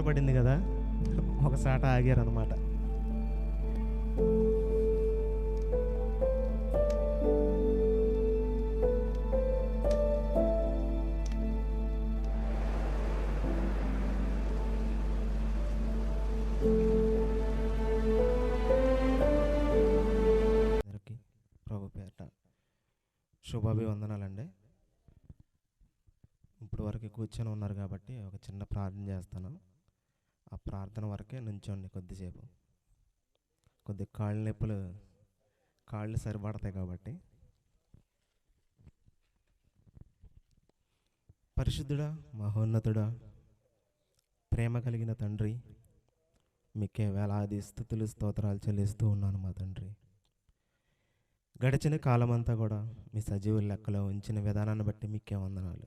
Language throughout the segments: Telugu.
చీకటి పడింది కదా ఒకసాట ఆగారు అనమాట శుభాభివందనాలండి. ఇప్పుడు వరకు కూర్చొని ఉన్నారు కాబట్టి ఒక చిన్న ప్రార్థన చేస్తాను. ప్రార్థన వరకే నుంచోండి కొద్దిసేపు. కొద్ది కాళ్ళు నొప్పులు కాళ్ళు సరిపడతాయి కాబట్టి. పరిశుద్ధుడా మహోన్నతుడా ప్రేమ కలిగిన తండ్రి మీకే వేలాది స్థుతులు స్తోత్రాలు చెల్లిస్తూ ఉన్నాను మా తండ్రి. గడిచిన కాలమంతా కూడా మీ సజీవుల లెక్కలో ఉంచిన విధానాన్ని బట్టి మీకే వందనాలు.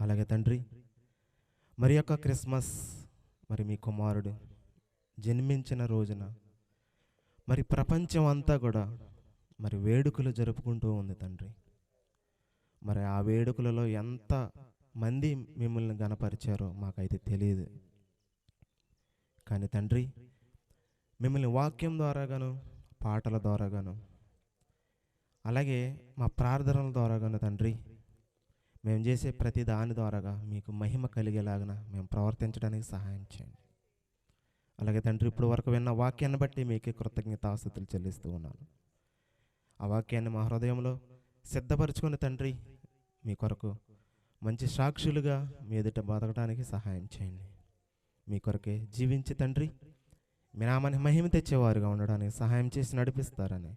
అలాగే తండ్రి మరి యొక్క క్రిస్మస్ మరి మీ కుమారుడు జన్మించిన రోజున మరి ప్రపంచం అంతా కూడా మరి వేడుకలు జరుపుకుంటూ ఉంది తండ్రి. మరి ఆ వేడుకలలో ఎంత మంది మిమ్మల్ని గనపరిచారో మాకైతే తెలియదు. కానీ తండ్రి మిమ్మల్ని వాక్యం ద్వారాగాను పాటల ద్వారాగాను అలాగే మా ప్రార్థనల ద్వారాగాను తండ్రి మేము చేసే ప్రతి దాని ద్వారాగా మీకు మహిమ కలిగేలాగిన మేము ప్రవర్తించడానికి సహాయం చేయండి. అలాగే తండ్రి ఇప్పుడు వరకు విన్న వాక్యాన్ని బట్టి మీకే కృతజ్ఞతాస్థుతులు చెల్లిస్తూ ఉన్నాను. ఆ వాక్యాన్ని మా హృదయంలో సిద్ధపరచుకుని తండ్రి మీ కొరకు మంచి సాక్షులుగా మీ ఎదుట బతకడానికి సహాయం చేయండి. మీ కొరకే జీవించి తండ్రి మీ నామాన్ని మహిమ తెచ్చేవారుగా ఉండడానికి సహాయం చేసి నడిపిస్తారని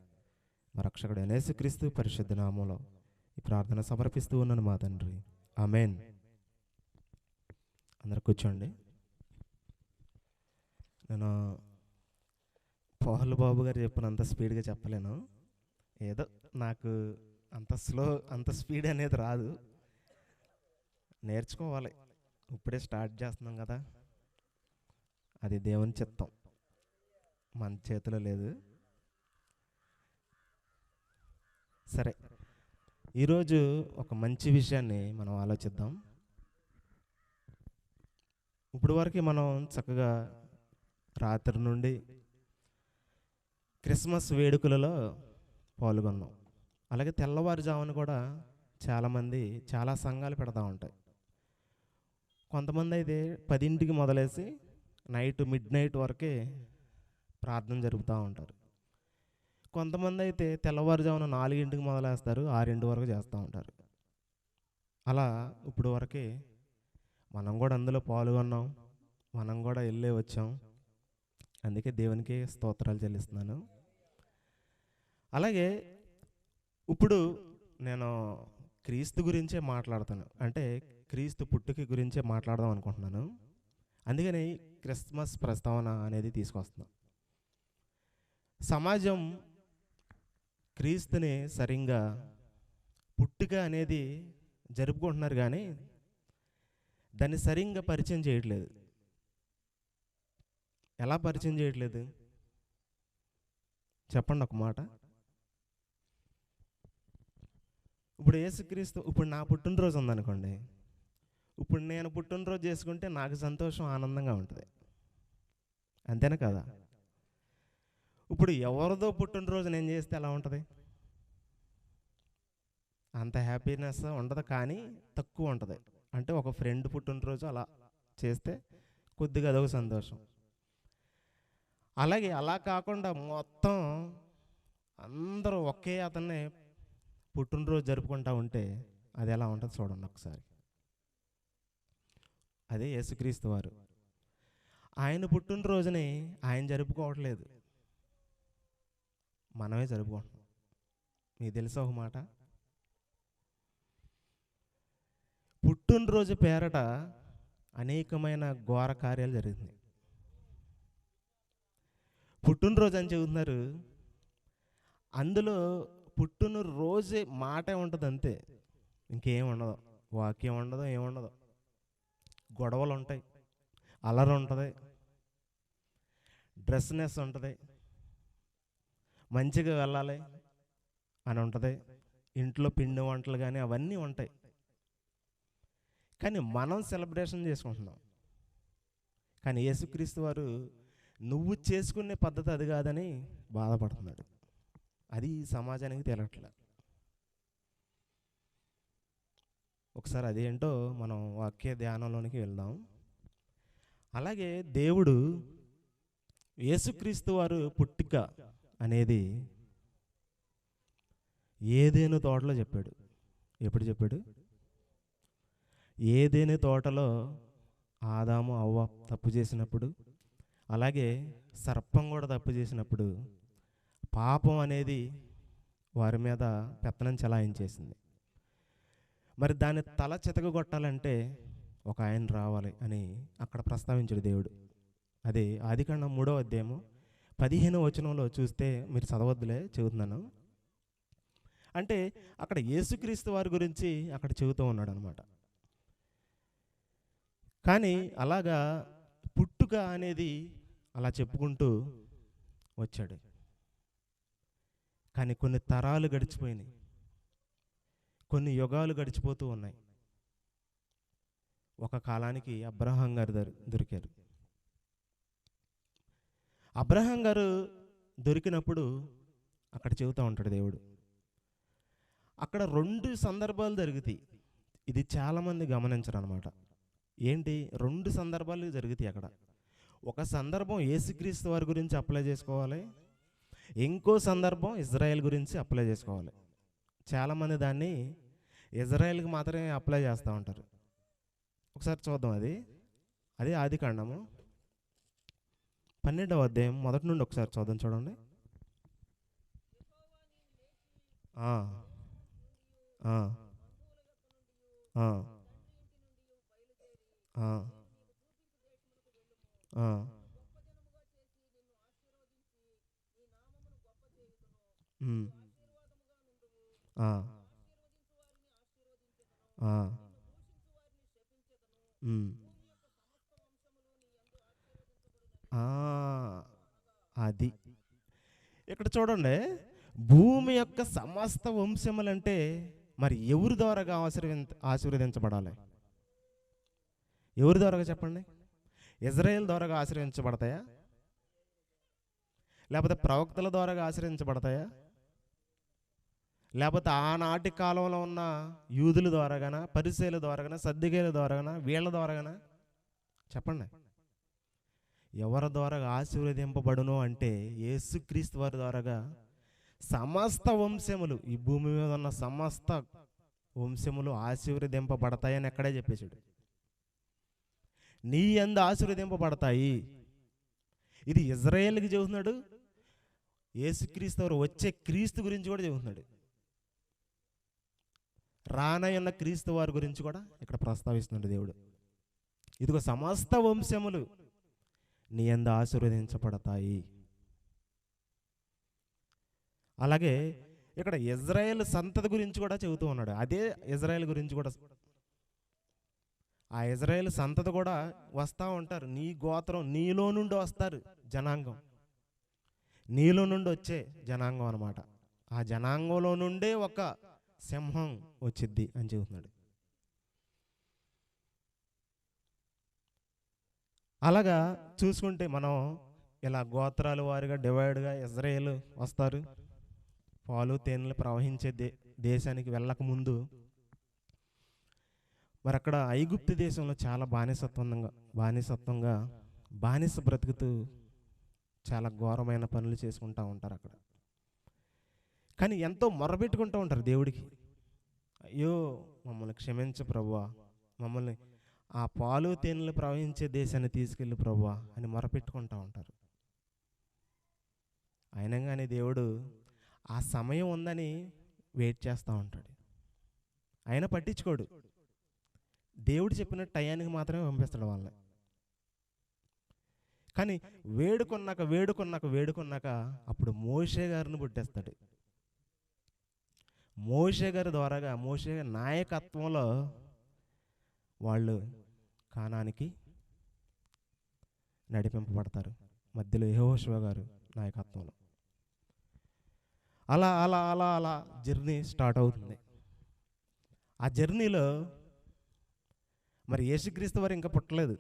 మా రక్షకుడు యేసుక్రీస్తు పరిశుద్ధ నామంలో ఈ ప్రార్థన సమర్పిస్తూ ఉన్నాను మా తండ్రి. ఆమెన్. అందరు కూర్చోండి. నేను పోహల్ బాబు గారు చెప్పినంత స్పీడ్గా చెప్పలేను. ఏదో నాకు అంత స్లో అంత స్పీడ్ అనేది రాదు. నేర్చుకోవాలి. ఇప్పుడే స్టార్ట్ చేస్తున్నాం కదా. అది దేవుని చిత్తం. మన చేతిలో లేదు. సరే. ఈరోజు ఒక మంచి విషయాన్ని మనం ఆలోచిద్దాం. ఇప్పుడు వరకు మనం చక్కగా రాత్రి నుండి క్రిస్మస్ వేడుకలలో పాల్గొన్నాం. అలాగే తెల్లవారుజామున కూడా చాలామంది చాలా సంఘాలు పెడతా ఉంటాయి. కొంతమంది అయితే పదింటికి మొదలేసి నైట్ మిడ్ నైట్ వరకే ప్రార్థన జరుపుతూ ఉంటారు. కొంతమంది అయితే తెల్లవారుజామున నాలుగింటికి మొదలేస్తారు ఆరింటి వరకు చేస్తూ ఉంటారు. అలా ఇప్పుడు వరకే మనం కూడా అందులో పాల్గొన్నాం మనం కూడా వెళ్ళే వచ్చాం. అందుకే దేవునికి స్తోత్రాలు చెల్లిస్తున్నాను. అలాగే ఇప్పుడు నేను క్రీస్తు గురించే మాట్లాడతాను. అంటే క్రీస్తు పుట్టుక గురించే మాట్లాడదాం అనుకుంటున్నాను. అందుకని క్రిస్మస్ ప్రస్తావన అనేది తీసుకొస్తున్నాం. సమాజం క్రీస్తుని సరిగ్గా పుట్టుక అనేది జరుపుకుంటున్నారు కానీ దాన్ని సరిగ్గా పరిచయం చేయట్లేదు. ఎలా పరిచయం చేయట్లేదు? చెప్పండి ఒక మాట. ఇప్పుడు యేసుక్రీస్తు ఇప్పుడు నా పుట్టినరోజు ఉందనుకోండి. ఇప్పుడు నేను పుట్టినరోజు చేసుకుంటే నాకు సంతోషం ఆనందంగా ఉంటుంది. అంతేనా కదా? ఇప్పుడు ఎవరిదో పుట్టినరోజు నేను చేస్తే ఎలా ఉంటుంది? అంత హ్యాపీనెస్ ఉండదు కానీ తక్కువ ఉంటుంది. అంటే ఒక ఫ్రెండ్ పుట్టినరోజు అలా చేస్తే కొద్దిగా అదొక సంతోషం. అలాగే అలా కాకుండా మొత్తం అందరూ ఒకే అతన్ని పుట్టినరోజు జరుపుకుంటా ఉంటే అది ఎలా ఉంటుంది చూడండి ఒకసారి. అదే యేసుక్రీస్తు వారు. ఆయన పుట్టినరోజుని ఆయన జరుపుకోవట్లేదు. మనమే జరుపుకుంటున్నాం. మీకు తెలుసా ఒక మాట? పుట్టినరోజు పేరట అనేకమైన ఘోర కార్యాలు జరుగుతున్నాయి. పుట్టినరోజు అని చెబుతున్నారు. అందులో పుట్టినరోజే మాటే ఉంటుంది అంతే. ఇంకేం ఉండదు. వాక్యం ఉండదు ఏముండదు గొడవలు ఉంటాయి. అలర ఉంటుంది. డ్రెస్నెస్ ఉంటుంది. మంచిగా వెళ్ళాలి అని ఉంటుంది. ఇంట్లో పిండి వంటలు కానీ అవన్నీ ఉంటాయి. కానీ మనం సెలబ్రేషన్ చేసుకుంటున్నాం. కానీ యేసుక్రీస్తు వారు నువ్వు చేసుకునే పద్ధతి అది కాదని బాధపడుతున్నాడు. అది సమాజానికి తెలట్లే. ఒకసారి అదేంటో మనం వాక్య ధ్యానంలోనికి వెళ్దాం. అలాగే దేవుడు యేసుక్రీస్తు వారు పుట్టిక అనేది ఏదేను తోటలో చెప్పాడు. ఎప్పుడు చెప్పాడు? ఏదేని తోటలో ఆదాము అవ్వ తప్పు చేసినప్పుడు అలాగే సర్పం కూడా తప్పు చేసినప్పుడు పాపం అనేది వారి మీద పెత్తనం చెలాయించేసింది. మరి దాన్ని తల చితకగొట్టాలంటే ఒక ఆయన రావాలి అని అక్కడ ప్రస్తావించాడు దేవుడు. అది ఆదికాండం మూడో అధ్యాయము పదిహేను వచనంలో చూస్తే మీరు చదవద్దులే చెబుతున్నాను. అంటే అక్కడ యేసుక్రీస్తు వారి గురించి అక్కడ చెబుతూ ఉన్నాడు అనమాట కానీ అలాగా పుట్టుక అనేది అలా చెప్పుకుంటూ వచ్చాడు. కానీ కొన్ని తరాలు గడిచిపోయినాయి. కొన్ని యుగాలు గడిచిపోతూ ఉన్నాయి. ఒక కాలానికి అబ్రహాం గారు దొరికారు. అబ్రహాం గారు దొరికినప్పుడు అక్కడ చెబుతూ ఉంటాడు దేవుడు. అక్కడ రెండు సందర్భాలు జరుగుతాయి. ఇది చాలామంది గమనించరు అనమాట ఏంటి? రెండు సందర్భాలు జరుగుతాయి అక్కడ. ఒక సందర్భం ఏసుక్రీస్తు వారి గురించి అప్లై చేసుకోవాలి. ఇంకో సందర్భం ఇజ్రాయెల్ గురించి అప్లై చేసుకోవాలి. చాలామంది దాన్ని ఇజ్రాయెల్కి మాత్రమే అప్లై చేస్తూ ఉంటారు. ఒకసారి చూద్దాం అది. అది ఆది కాండము. పన్నెండవ అధ్యాయం మొదటి నుండి ఒకసారి చూద్దాం చూడండి. ఆ, ఆ, ఆ, ఆ, ఆ. ఉమ్. ఆ. ఆ. ఉమ్. ఆ, అది. ఇక్కడ చూడండి భూమి యొక్క సమస్త వంశములంటే మరి ఎవరి ద్వారాగా ఆశీర్వించ ఆశీర్వదించబడాలి? ఎవరి ద్వారాగా చెప్పండి? ఇజ్రాయెల్ ద్వారాగా ఆశీర్వించబడతాయా లేకపోతే ప్రవక్తల ద్వారాగా ఆశ్రయించబడతాయా లేకపోతే ఆనాటి కాలంలో ఉన్న యూదుల ద్వారాగానా పరిశీల ద్వారాగానా సర్దిగేల ద్వారాగానా వీళ్ళ ద్వారాగానా? చెప్పండి. ఎవరి ద్వారా ఆశీర్వదింపబడును అంటే యేసుక్రీస్తు వారి ద్వారాగా సమస్త వంశములు ఈ భూమి మీద ఉన్న సమస్త వంశములు ఆశీర్వదింపబడతాయని ఎక్కడే చెప్పేశాడు. నీ ఎందు ఆశీర్వదింపబడతాయి. ఇది ఇజ్రాయేల్కి చెబుతున్నాడు యేసుక్రీస్తు వారు వచ్చే క్రీస్తు గురించి కూడా చెబుతున్నాడు. రానయ్యున్న క్రీస్తు వారి గురించి కూడా ఇక్కడ ప్రస్తావిస్తున్నాడు దేవుడు. ఇదిగో సమస్త వంశములు నీ ఎందు ఆశీర్వదించబడతాయి. అలాగే ఇక్కడ ఇజ్రాయెల్ సంతతి గురించి కూడా చెబుతూ ఉన్నాడు. అదే ఇజ్రాయెల్ గురించి కూడా ఆ ఇజ్రాయెల్ సంతతి కూడా వస్తూ ఉంటారు. నీ గోత్రం నీలో నుండి వస్తారు జనాంగం. నీలో నుండి వచ్చే జనాంగం అన్నమాట. ఆ జనాంగంలో నుండే ఒక సింహం వచ్చిద్ది అని చెబుతున్నాడు. అలాగా చూసుకుంటే మనం ఇలా గోత్రాల వారిగా డివైడ్గా ఇజ్రాయేల్ వస్తారు. పాలు తేనెలు ప్రవహించే దే దేశానికి వెళ్ళకముందు మరి అక్కడ ఐగుప్తు దేశంలో చాలా బానిసత్వంగా బానిసత్వంగా బానిస బ్రతుకుతూ చాలా ఘోరమైన పనులు చేసుకుంటూ ఉంటారు అక్కడ. కానీ ఎంతో మొరబెట్టుకుంటూ ఉంటారు దేవుడికి. అయ్యో మమ్మల్ని క్షమించు ప్రభువా. మమ్మల్ని ఆ పాలు తేనెలు ప్రవహించే దేశాన్ని తీసుకెళ్ళి ప్రభా అని మొరపెట్టుకుంటూ ఉంటారు. అయినగానే దేవుడు ఆ సమయం ఉందని వెయిట్ చేస్తూ ఉంటాడు. ఆయన పట్టించుకోడు. దేవుడు చెప్పిన టయానికి మాత్రమే పంపిస్తాడు వాళ్ళని. కానీ వేడుకున్నాక వేడుకున్నాక వేడుకున్నాక అప్పుడు మోషే గారిని పుట్టేస్తాడు. మోషే గారి ద్వారాగా మోషే గారి నాయకత్వంలో వాళ్ళు కానానికి నడిపింపబడతారు. మధ్యలో యహోశివ గారు నాయకత్వంలో. అలా అలా అలా అలా జర్నీ స్టార్ట్ అవుతుంది. ఆ జర్నీలో మరి యేసుక్రీస్తు వారు ఇంకా పుట్టలేదు.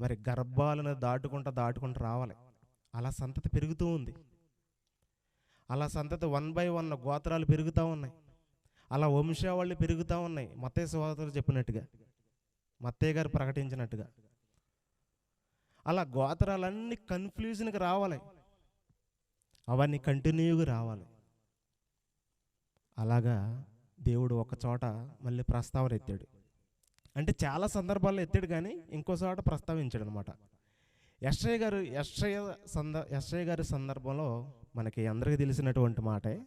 మరి గర్భాలను దాటుకుంటా దాటుకుంటూ రావాలి. అలా సంతతి పెరుగుతూ ఉంది. అలా సంతతి వన్ బై వన్ గోత్రాలు పెరుగుతూ ఉన్నాయి. అలా వంశావళి పెరుగుతూ ఉన్నాయి. మత్తయ్య చెప్పినట్టుగా. మత్తయ్య గారు ప్రకటించినట్టుగా. అలా గోత్రాలన్నీ కన్ఫ్యూజన్కి రావాలి. అవన్నీ కంటిన్యూగా రావాలి. అలాగా దేవుడు ఒక చోట మళ్ళీ ప్రస్తావన ఎత్తాడు. అంటే చాలా సందర్భాల్లో ఎత్తాడు కానీ ఇంకో చోట ప్రస్తావించాడు అనమాట యశ్రయ్య గారు యశ్రయ సంద యశ్రయ్య గారి సందర్భంలో మనకి అందరికీ తెలిసినటువంటి మాటే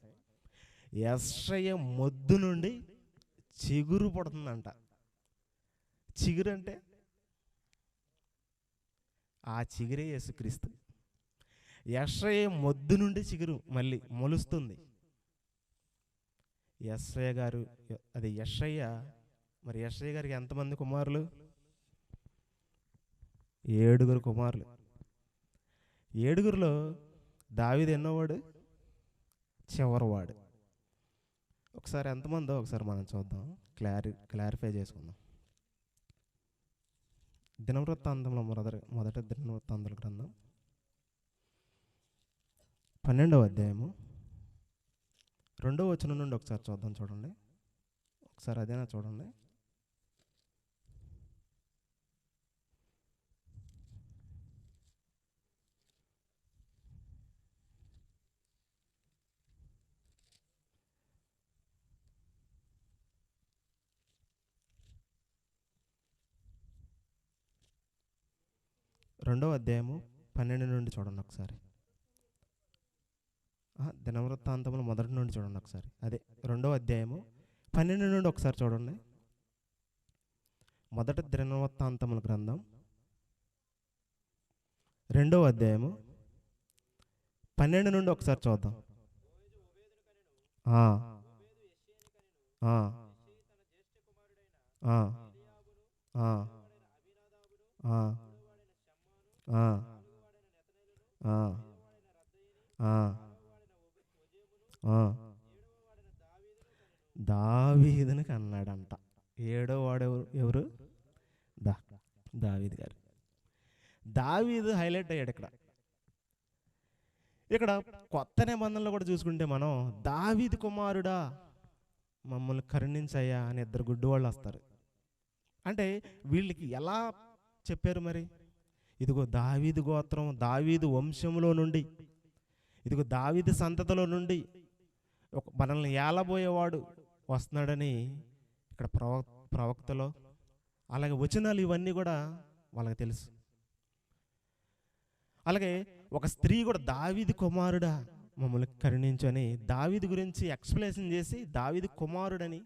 యశ్రయ్య మొద్దు నుండి చిగురు పడుతుందంట. చిగురు అంటే ఆ చిగురే యేసుక్రీస్తు. యశ్రయ్య మొద్దు నుండి చిగురు మళ్ళీ మొలుస్తుంది. యశ్రయ్య గారు అది యశ్రయ్య మరి యశ్రయ్య గారికి ఎంతమంది కుమారులు? ఏడుగురు కుమారులు. ఏడుగురులో దావిది ఎన్నోవాడు? చివరివాడు. ఒకసారి ఎంతమందో ఒకసారి మనం చూద్దాం క్లారి క్లారిఫై చేసుకుందాం. దినవృత్తాంతంలో మొదటి మొదట దినవృత్తాంతాల గ్రంథం. పన్నెండవ అధ్యాయము. రెండవ వచనం నుండి ఒకసారి చూద్దాం చూడండి. ఒకసారి అదేనా చూడండి. రెండవ అధ్యాయము పన్నెండు నుండి చూడండి ఒకసారి. దినవృత్తాంతములు మొదటి నుండి చూడండి ఒకసారి. అదే రెండవ అధ్యాయము పన్నెండు నుండి ఒకసారి చూడండి. మొదటి దినవృత్తాంతముల గ్రంథం రెండవ అధ్యాయము పన్నెండు నుండి ఒకసారి చూద్దాం. ఆ. దావీదునికి అన్నాడంట ఏడో వాడెవరు ఎవరు? దా దావీద్ గారు. దావీదు హైలైట్ అయ్యాడు ఇక్కడ. ఇక్కడ కొత్త నిబంధనలు కూడా చూసుకుంటే మనం దావీద్ కుమారుడా మమ్మల్ని కరుణించయ్యా అని ఇద్దరు గుడ్డు వాళ్ళు వస్తారు. అంటే వీళ్ళకి ఎలా చెప్పారు మరి? ఇదిగో దావీదు గోత్రం దావీదు వంశంలో నుండి ఇదిగో దావీదు సంతతిలో నుండి ఒక మనల్ని ఏలబోయేవాడు వస్తున్నాడని ఇక్కడ ప్రవ ప్రవక్తలో అలాగే వచనాలు ఇవన్నీ కూడా వాళ్ళకి తెలుసు. అలాగే ఒక స్త్రీ కూడా దావీది కుమారుడా మమ్మల్ని కరుణించని దావీది గురించి ఎక్స్ప్లెనేషన్ చేసి దావీది కుమారుడని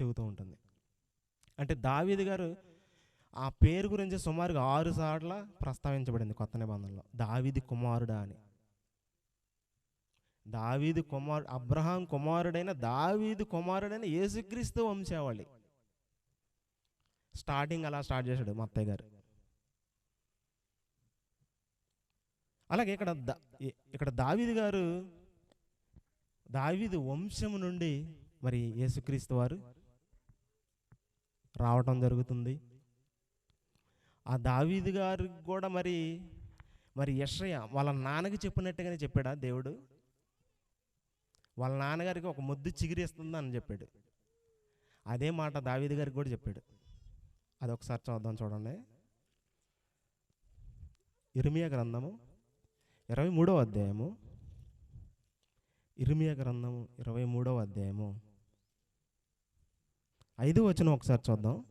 చెబుతూ ఉంటుంది. అంటే దావీది గారు ఆ పేరు గురించి సుమారుగా ఆరు సార్ల ప్రస్తావించబడింది కొత్త నిబంధనలో. దావిది కుమారుడా అని. దావీది కుమారు అబ్రహాం కుమారుడైన దావీది కుమారుడైన యేసుక్రీస్తు వంశావళి స్టార్టింగ్ అలా స్టార్ట్ చేశాడు మా అత్తయ్య గారు. అలాగే ఇక్కడ దా- ఇక్కడ దావీది గారు దావీదు వంశం నుండి మరి యేసుక్రీస్తు వారు రావటం జరుగుతుంది. ఆ దావీదు గారికి కూడా మరి మరి యశ్రయ వాళ్ళ నాన్నకి చెప్పినట్టుగానే చెప్పాడా దేవుడు? వాళ్ళ నాన్నగారికి ఒక ముద్దు చిగిరిస్తుంది అని చెప్పాడు. అదే మాట దావీదు గారికి కూడా చెప్పాడు. అది ఒకసారి చూద్దాం చూడండి. ఇర్మియా గ్రంథము ఇరవై మూడవ అధ్యాయము. ఇర్మియా గ్రంథము ఇరవై మూడవ అధ్యాయము. ఐదు వచ్చిన ఒకసారి చూద్దాం ఆ. ఆ,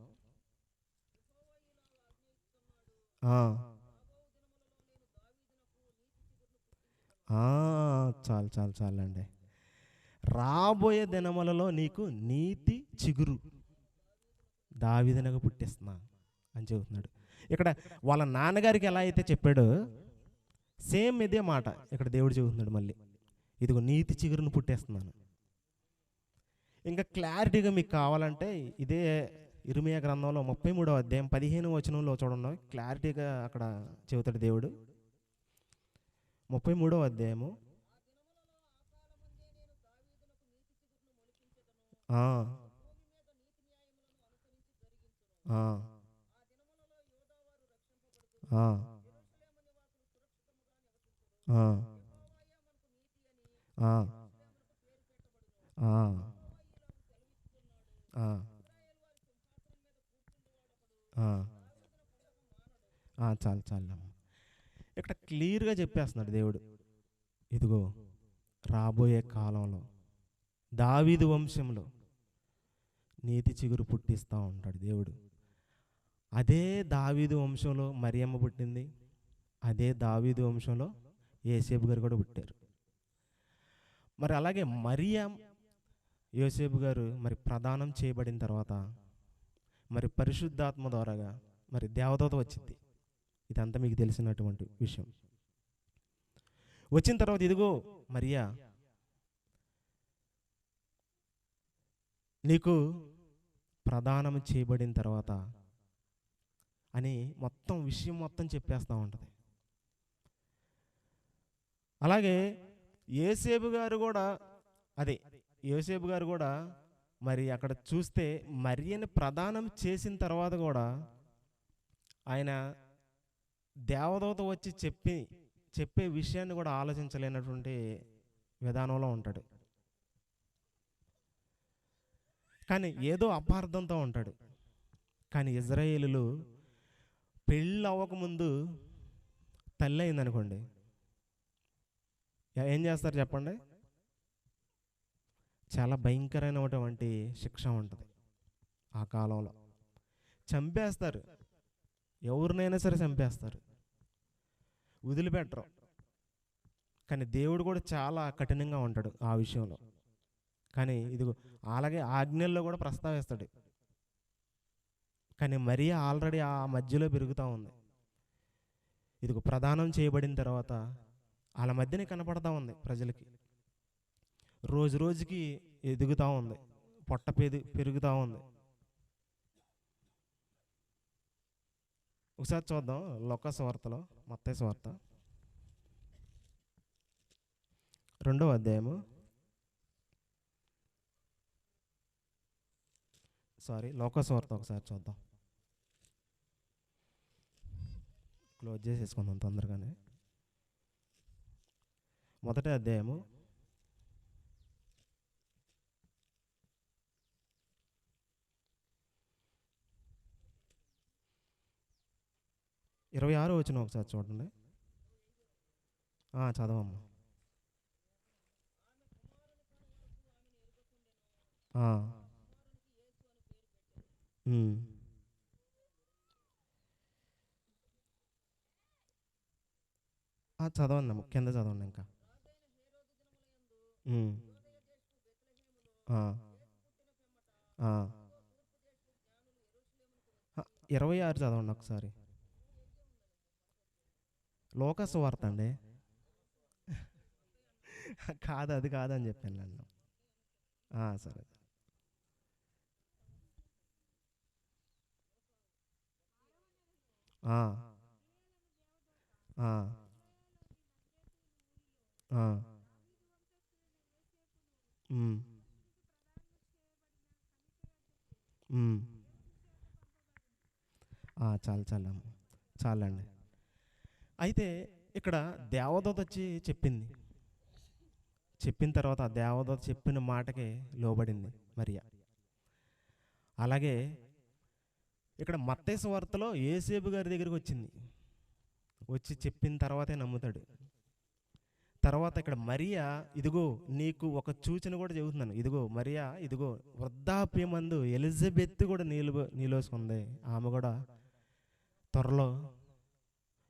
చాలు చాలు చాలండి. రాబోయే దినములలో నీకు నీతి చిగురు. దావిదనగా పుట్టిస్తున్నా అని చెబుతున్నాడు. ఇక్కడ వాళ్ళ నాన్నగారికి ఎలా అయితే చెప్పాడో సేమ్ ఇదే మాట ఇక్కడ దేవుడు చెబుతున్నాడు మళ్ళీ. ఇదిగో నీతి చిగురును పుట్టేస్తున్నాను. ఇంకా క్లారిటీగా మీకు కావాలంటే ఇదే ఇరుమియా గ్రంథంలో ముప్పై మూడవ అధ్యాయం పదిహేను వచనంలో చూడండి. క్లారిటీగా అక్కడ చెబుతాడు దేవుడు. ముప్పై మూడవ అధ్యాయము. ఆ. చాలు చాలు ఇక్కడ క్లియర్గా చెప్పేస్తున్నాడు దేవుడు. ఇదిగో రాబోయే కాలంలో దావీదు వంశంలో నీతి చిగురు పుట్టిస్తూ ఉంటాడు దేవుడు. అదే దావీదు వంశంలో మరియమ్మ పుట్టింది. అదే దావీదు వంశంలో ఏసేపు గారు కూడా పుట్టారు. మరి అలాగే మరియం యోసేపు గారు మరి ప్రదానం చేయబడిన తర్వాత మరి పరిశుద్ధాత్మ ద్వారాగా మరి దేవదూత వచ్చింది. ఇదంతా మీకు తెలిసినటువంటి విషయం. వచ్చిన తర్వాత ఇదిగో మరియా నీకు ప్రదానం చేయబడిన తర్వాత అని మొత్తం విషయం మొత్తం చెప్పేస్తూ ఉంటుంది. అలాగే ఏసేబు గారు కూడా అదే ఏసేబు గారు కూడా మరి అక్కడ చూస్తే మరియని ప్రదానం చేసిన తర్వాత కూడా ఆయన దేవదూత వచ్చి చెప్పి చెప్పే విషయాన్ని కూడా ఆలోచించలేనటువంటి విధానంలో ఉంటాడు. కానీ ఏదో అపార్థంతో ఉంటాడు. కానీ ఇజ్రాయేలులు పెళ్ళి అవ్వకముందు తల్లి అయిందనుకోండి. ఏం చేస్తారు చెప్పండి? చాలా భయంకరమైనటువంటి శిక్ష ఉంటుంది ఆ కాలంలో. చంపేస్తారు. ఎవరినైనా సరే చంపేస్తారు. వదిలిపెట్టరు. కానీ దేవుడు కూడా చాలా కఠినంగా ఉంటాడు ఆ విషయంలో. కానీ ఇది అలాగే ఆజ్ఞల్లో కూడా ప్రస్తావిస్తాడు. కానీ మరీ ఆల్రెడీ ఆ మధ్యలో పెరుగుతూ ఉంది. ఇదిగో ప్రదానం చేయబడిన తర్వాత వాళ్ళ మధ్యనే కనపడతా ఉంది ప్రజలకి. రోజు రోజుకి ఎదుగుతూ ఉంది. పొట్ట పెది పెరుగుతూ ఉంది. ఒకసారి చూద్దాం లొక్క స్వార్తలో మత్తయి స్వార్త రెండవ అధ్యాయము. సారీ లోక స్వార్త ఒకసారి చూద్దాం. క్లోజ్ చేసేసుకుందాం తొందరగానే. మొదటి అధ్యాయము ఇరవై ఆరు వచ్చిన ఒకసారి చూడండి. చదవమ్మా. చదవండి అమ్మ. కింద చదవండి ఇంకా. ఇరవై ఆరు చదవండి ఒకసారి. లోకస్వార్త అండి కాదు అది కాదని చెప్పాను నన్ను. సరే. చాలు చాలా అమ్మ. చాలండి. అయితే ఇక్కడ దేవదూత వచ్చి చెప్పింది. చెప్పిన తర్వాత దేవదూత చెప్పిన మాటకి లోబడింది మరియా. అలాగే ఇక్కడ మత్తేస వార్తలో ఏసేపు గారి దగ్గరికి వచ్చింది. వచ్చి చెప్పిన తర్వాతే నమ్ముతాడు. తర్వాత ఇక్కడ మరియా ఇదిగో నీకు ఒక సూచన కూడా చెబుతున్నాను. ఇదిగో మరియా ఇదిగో వృద్ధాప్యమందు ఎలిజబెత్ కూడా నీళ్ళు నీలోసుకుంది. ఆమె కూడా త్వరలో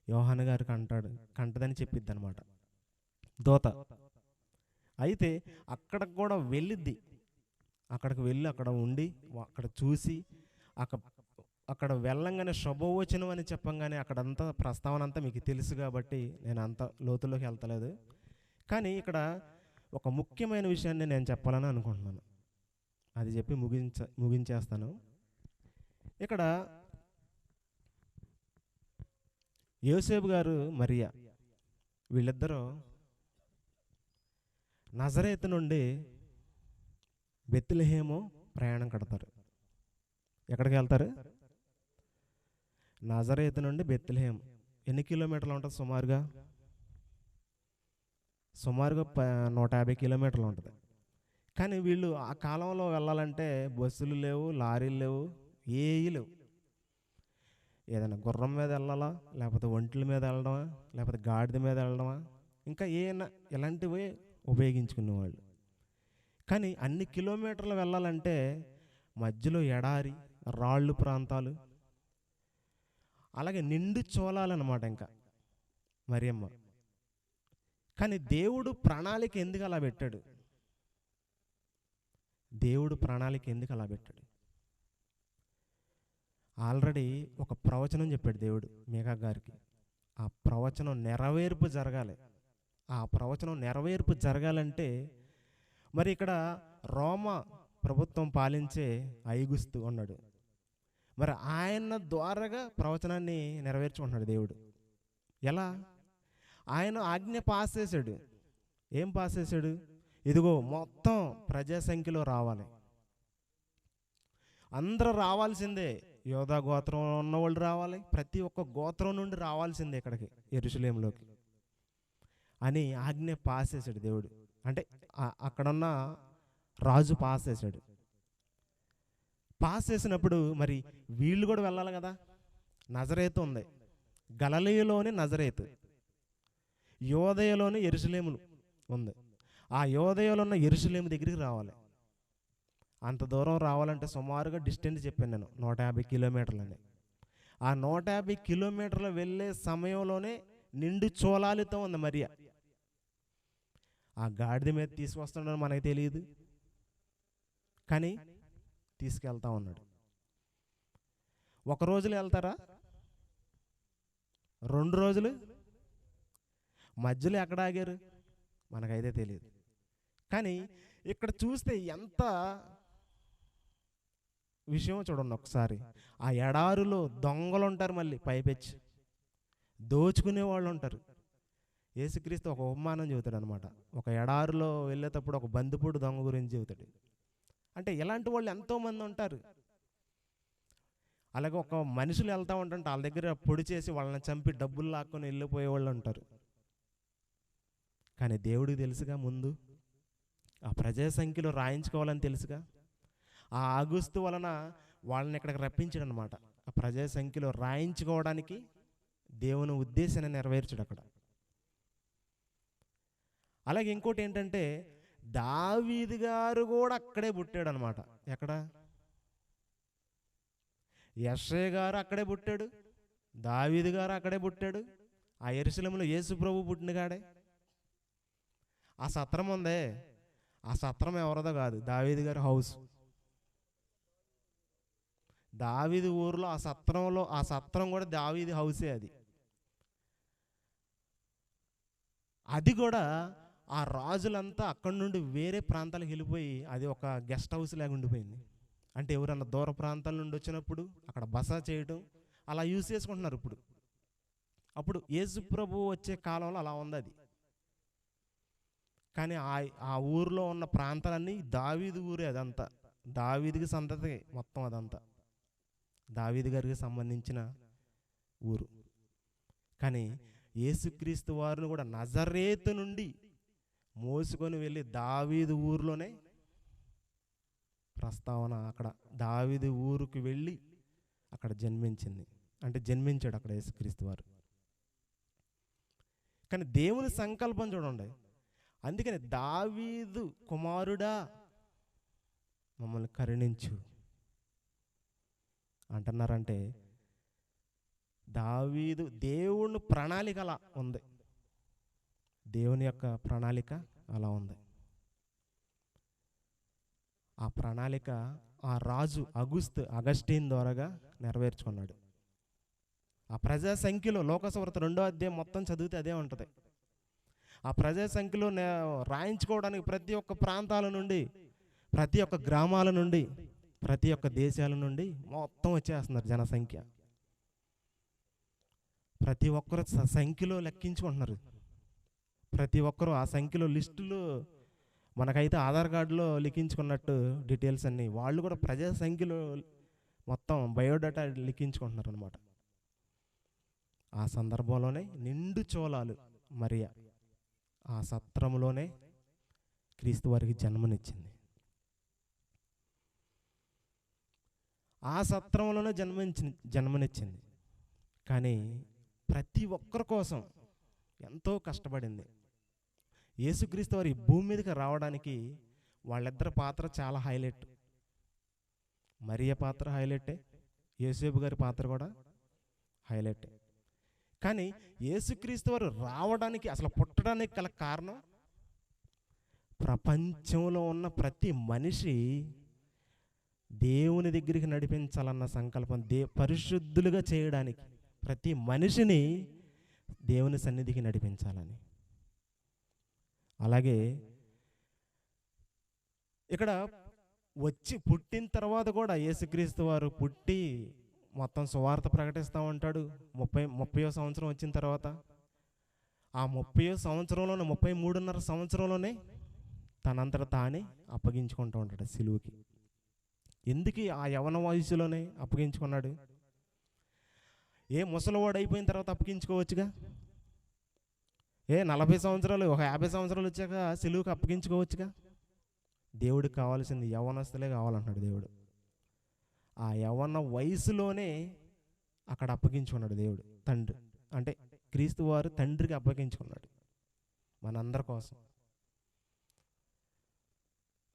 యోహాన్ గారికి అంటాడు కంటదని చెప్పిద్ది అనమాట దోత. అయితే అక్కడికి కూడా వెళ్ళిద్ది. అక్కడికి వెళ్ళి అక్కడ ఉండి అక్కడ చూసి అక్కడ అక్కడ వెళ్ళంగానే శుభవచనం అని చెప్పంగానే అక్కడంతా ప్రస్తావన అంతా మీకు తెలుసు కాబట్టి నేను అంత లోతుల్లోకి వెళ్తలేదు. కానీ ఇక్కడ ఒక ముఖ్యమైన విషయాన్ని నేను చెప్పాలని అనుకుంటున్నాను. అది చెప్పి ముగించ ముగించేస్తాను. ఇక్కడ యోసేపు గారు మరియా వీళ్ళిద్దరూ నజరేత నుండి బెత్తిలహేమో ప్రయాణం కడతారు. ఎక్కడికి వెళ్తారు? నజరేత నుండి బెత్తులహేం ఎన్ని కిలోమీటర్లు ఉంటుంది సుమారుగా? సుమారుగా ప నూట యాభై కిలోమీటర్లు ఉంటుంది. కానీ వీళ్ళు ఆ కాలంలో వెళ్ళాలంటే బస్సులు లేవు లారీలు లేవు ఏవి లేవు. ఏదైనా గుర్రం మీద వెళ్ళాలా? లేకపోతే ఒంట్ల మీద వెళ్ళడమా? లేకపోతే గాడిద మీద వెళ్ళడమా? ఇంకా ఏమైనా ఇలాంటివి ఉపయోగించుకునేవాళ్ళు. కానీ అన్ని కిలోమీటర్లు వెళ్ళాలంటే మధ్యలో ఎడారి రాళ్ళు ప్రాంతాలు అలాగే నిండు చోళాలన్నమాట ఇంకా మరియమ్మ. కానీ దేవుడు ప్రణాళిక ఎందుకు అలా పెట్టాడు? దేవుడు ప్రణాళిక ఎందుకు అలా పెట్టాడు? ఆల్రెడీ ఒక ప్రవచనం చెప్పాడు దేవుడు మేఘా గారికి. ఆ ప్రవచనం నెరవేర్పు జరగాలి. ఆ ప్రవచనం నెరవేర్పు జరగాలంటే మరి ఇక్కడ రోమ ప్రభుత్వం పాలించే ఐగుస్తు ఉన్నాడు. మరి ఆయన ద్వారాగా ప్రవచనాన్ని నెరవేర్చుకుంటున్నాడు దేవుడు. ఎలా? ఆయన ఆజ్ఞ పాస్ చేశాడు. ఏం పాస్ చేశాడు? ఇదిగో మొత్తం ప్రజాసంఖ్యలో రావాలి. అందరూ రావాల్సిందే. యోధా గోత్రం ఉన్న వాళ్ళు రావాలి ప్రతి ఒక్క గోత్రం నుండి రావాల్సిందే ఇక్కడికి ఎరుసలేంలోకి అని ఆజ్ఞ పాస్ చేశాడు దేవుడు. అంటే అక్కడున్న రాజు పాస్ చేశాడు. పాస్ చేసినప్పుడు మరి వీళ్ళు కూడా వెళ్ళాలి కదా. నజరేతు ఉంది. గలలీలోని నజరేతు. యోదయలోని ఎరుసలేములు ఉంది. ఆ యోదయలో ఉన్న ఎరుసలేము దగ్గరికి రావాలి. అంత దూరం రావాలంటే సుమారుగా డిస్టెన్స్ చెప్పాను నేను నూట యాభై కిలోమీటర్లని. ఆ నూట యాభై కిలోమీటర్లు వెళ్ళే సమయంలోనే నిండు చోళాలితో ఉంది మరియా. ఆ గాడిద మీద తీసుకొస్తున్నాడు మనకు తెలియదు. కానీ తీసుకెళ్తా ఉన్నాడు. ఒక రోజులో వెళ్తారా? రెండు రోజులు? మధ్యలో ఎక్కడ ఆగారు? మనకైతే తెలియదు. కానీ ఇక్కడ చూస్తే ఎంత విషయం చూడండి ఒకసారి. ఆ ఎడారులో దొంగలు ఉంటారు మళ్ళీ పైపెచ్చి. దోచుకునే వాళ్ళు ఉంటారు యేసుక్రీస్తు ఒక ఉపమానం చెబుతాడు అనమాట ఒక ఎడారిలో వెళ్ళేటప్పుడు ఒక బందిపోటు దొంగ గురించి చెబుతాడు. అంటే ఇలాంటి వాళ్ళు ఎంతోమంది ఉంటారు. అలాగే ఒక మనుషులు వెళ్తూ ఉంటుంటే వాళ్ళ దగ్గర పొడి చేసి వాళ్ళని చంపి డబ్బులు లాక్కొని వెళ్ళిపోయే వాళ్ళు ఉంటారు. కానీ దేవుడికి తెలుసుగా ముందు? ఆ ప్రజా సంఖ్యలో రాయించుకోవాలని తెలుసుగా? ఆ ఆగుస్తు వలన వాళ్ళని ఇక్కడికి రప్పించాడు అనమాట ఆ ప్రజా సంఖ్యలో రాయించుకోవడానికి దేవుని ఉద్దేశాన్ని నెరవేర్చడు అక్కడ. అలాగే ఇంకోటి ఏంటంటే దావీది గారు కూడా అక్కడే పుట్టాడు అనమాట ఎక్కడ? యశ్రయ్య గారు అక్కడే పుట్టాడు. దావీది గారు అక్కడే పుట్టాడు. ఆ ఎరుశలంలో యేసు ప్రభు పుట్టిన ఆ సత్రం ఉందే. ఆ సత్రం ఎవరిదో కాదు. దావీదు గారి హౌస్. దావీది ఊర్లో ఆ సత్రంలో ఆ సత్రం కూడా దావీది హౌసే అది. అది కూడా ఆ రాజులంతా అక్కడి నుండి వేరే ప్రాంతాలకు వెళ్ళిపోయి అది ఒక గెస్ట్ హౌస్ లాగా ఉండిపోయింది. అంటే ఎవరన్నా దూర ప్రాంతాల నుండి వచ్చినప్పుడు అక్కడ బస చేయడం అలా యూజ్ చేసుకుంటున్నారు ఇప్పుడు. అప్పుడు యేసు ప్రభు వచ్చే కాలంలో అలా ఉంది అది. కానీ ఆ ఆ ఊర్లో ఉన్న ప్రాంతాలన్నీ దావీది ఊరే అదంతా. దావీదికి సంతతి మొత్తం అదంతా. దావీదు గారికి సంబంధించిన ఊరు. కానీ యేసుక్రీస్తు వారిని కూడా నజరేతు నుండి మోసుకొని వెళ్ళి దావీదు ఊరిలోనే ప్రస్తావన అక్కడ దావీదు ఊరుకు వెళ్ళి అక్కడ జన్మించింది. అంటే జన్మించాడు అక్కడ యేసుక్రీస్తు వారు. కానీ దేవుని సంకల్పం చూడండి. అందుకని దావీదు కుమారుడా మమ్మల్ని కరుణించు. అంటున్నారంటే దావీదు దేవుని ప్రణాళిక అలా ఉంది. దేవుని యొక్క ప్రణాళిక అలా ఉంది. ఆ ప్రణాళిక ఆ రాజు అగుస్త్ అగస్టీన్ ద్వారాగా నెరవేర్చుకున్నాడు. ఆ ప్రజా సంఖ్యలో లోకసవరత రెండో అధ్యాయం మొత్తం చదివితే అదే ఉంటుంది. ఆ ప్రజా సంఖ్యలో రాయించుకోవడానికి ప్రతి ఒక్క ప్రాంతాల నుండి ప్రతి ఒక్క గ్రామాల నుండి ప్రతి ఒక్క దేశాల నుండి మొత్తం వచ్చేస్తున్నారు జనసంఖ్య. ప్రతి ఒక్కరు స- సంఖ్యలో లెక్కించుకుంటున్నారు. ప్రతి ఒక్కరు ఆ సంఖ్యలో లిస్టులు మనకైతే ఆధార్ కార్డులో లిఖించుకున్నట్టు డీటెయిల్స్ అన్నీ వాళ్ళు కూడా ప్రజా సంఖ్యలో మొత్తం బయోడేటా లిఖించుకుంటున్నారు అనమాట ఆ సందర్భంలోనే నిండు చోళాలు మరియా ఆ సత్రంలోనే క్రీస్తు వారికి జన్మనిచ్చింది. ఆ సత్రంలోనే జన్మించి జన్మనిచ్చింది. కానీ ప్రతి ఒక్కరి కోసం ఎంతో కష్టపడింది. యేసుక్రీస్తు వారి భూమి మీదకి రావడానికి వాళ్ళిద్దరి పాత్ర చాలా హైలైట్. మరియ పాత్ర హైలైటే యేసేపు గారి పాత్ర కూడా హైలైటే. కానీ యేసుక్రీస్తు వారు రావడానికి అసలు పుట్టడానికి గల కారణం ప్రపంచంలో ఉన్న ప్రతి మనిషి దేవుని దగ్గరికి నడిపించాలన్న సంకల్పం దే పరిశుద్ధులుగా చేయడానికి ప్రతి మనిషిని దేవుని సన్నిధికి నడిపించాలని. అలాగే ఇక్కడ వచ్చి పుట్టిన తర్వాత కూడా యేసుక్రీస్తు వారు పుట్టి మొత్తం సువార్త ప్రకటిస్తూ ఉంటాడు. ముప్పై ముప్పయో సంవత్సరం వచ్చిన తర్వాత. ఆ ముప్పయో సంవత్సరంలోనే ముప్పై మూడున్నర సంవత్సరంలోనే తనంతట తానే అప్పగించుకుంటూ ఉంటాడు సిలువుకి. ఎందుకు ఆ యవన వయసులోనే అప్పగించుకున్నాడు? ఏ ముసలివాడు అయిపోయిన తర్వాత అప్పగించుకోవచ్చుగా? ఏ నలభై సంవత్సరాలు ఒక యాభై సంవత్సరాలు వచ్చాక సిలువుకి అప్పగించుకోవచ్చుగా? దేవుడికి కావాల్సింది యవనస్తులే కావాలంటున్నాడు దేవుడు. ఆ యవన వయసులోనే అక్కడ అప్పగించుకున్నాడు దేవుడు తండ్రి. అంటే క్రీస్తు వారు తండ్రికి అప్పగించుకున్నాడు మనందరి కోసం.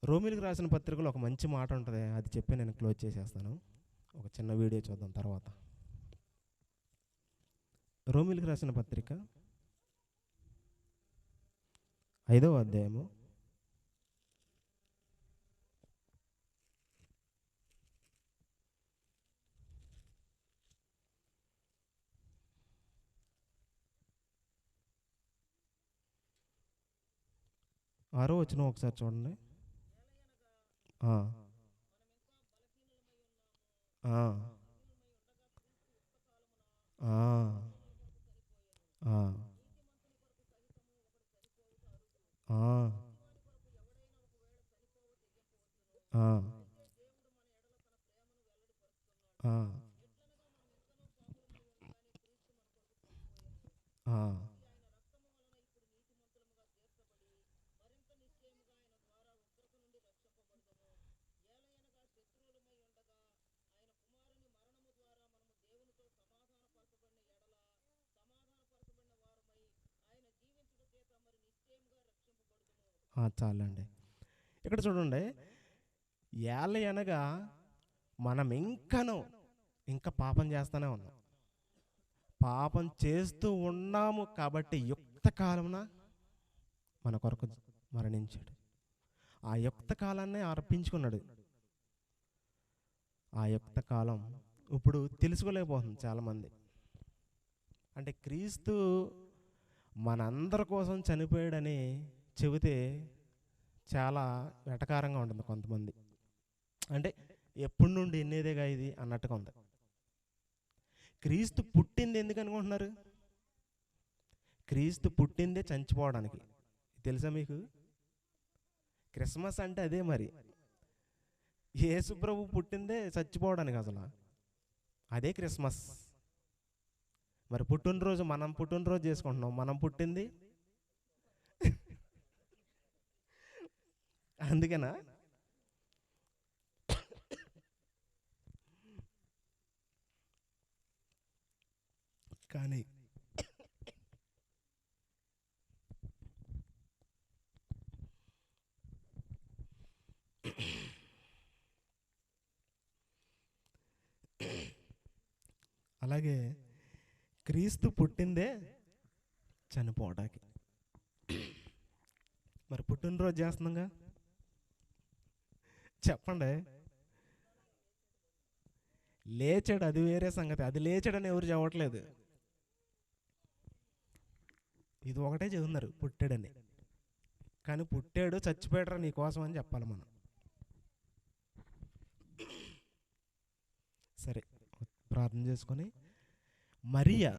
రోమిలకు రాసిన పత్రికలో ఒక మంచి మాట ఉంటుంది. అది చెప్పి నేను క్లోజ్ చేసేస్తాను. ఒక చిన్న వీడియో చూద్దాం తర్వాత. రోమిలకు రాసిన పత్రిక ఐదవ అధ్యాయము. ఆరో వచ్చిన ఒకసారి చూడండి. ఆ. ఆ. ఆ. ఆ. ఆ. ఆ. ఆ. ఆ. ఆ, చాలండి. ఇక్కడ చూడండి. ఏళ్ళ అనగా మనం ఇంకను ఇంకా పాపం చేస్తూనే ఉన్నాం. పాపం చేస్తూ ఉన్నాము కాబట్టి యుక్త కాలమున మన కొరకు మరణించాడు. ఆ యుక్త కాలాన్ని అర్పించుకున్నాడు. ఆ యుక్త కాలం ఇప్పుడు తెలుసుకోలేకపోతుంది చాలామంది. అంటే క్రీస్తు మనందరి కోసం చనిపోయాడని చెబితే చాలా వెటకారంగా ఉంటుంది కొంతమంది. అంటే ఎప్పటి నుండి ఎన్నేదేగా ఇది అన్నట్టుగా ఉంది. క్రీస్తు పుట్టింది ఎందుకు అనుకుంటున్నారు? క్రీస్తు పుట్టిందే చనిపోవడానికి. తెలుసా మీకు? క్రిస్మస్ అంటే అదే మరి. యేసుప్రభు పుట్టిందే చచ్చిపోవడానికి అసలు. అదే క్రిస్మస్. మరి పుట్టినరోజు మనం పుట్టినరోజు చేసుకుంటున్నాం. మనం పుట్టింది అందుకేనా? కానీ అలాగే క్రీస్తు పుట్టిందే చనిపోవడానికి. మరి పుట్టినరోజు చేస్తున్నాగా చెప్పండి. లేచాడు అది వేరే సంగతి. అది లేచాడని ఎవరు చెప్పట్లేదు. ఇది ఒకటే చెబుతున్నారు పుట్టాడని. కానీ పుట్టాడు చచ్చిపోయాడరా నీకోసం అని చెప్పాలి మనం. సరే ప్రార్థన చేసుకొని. మరియా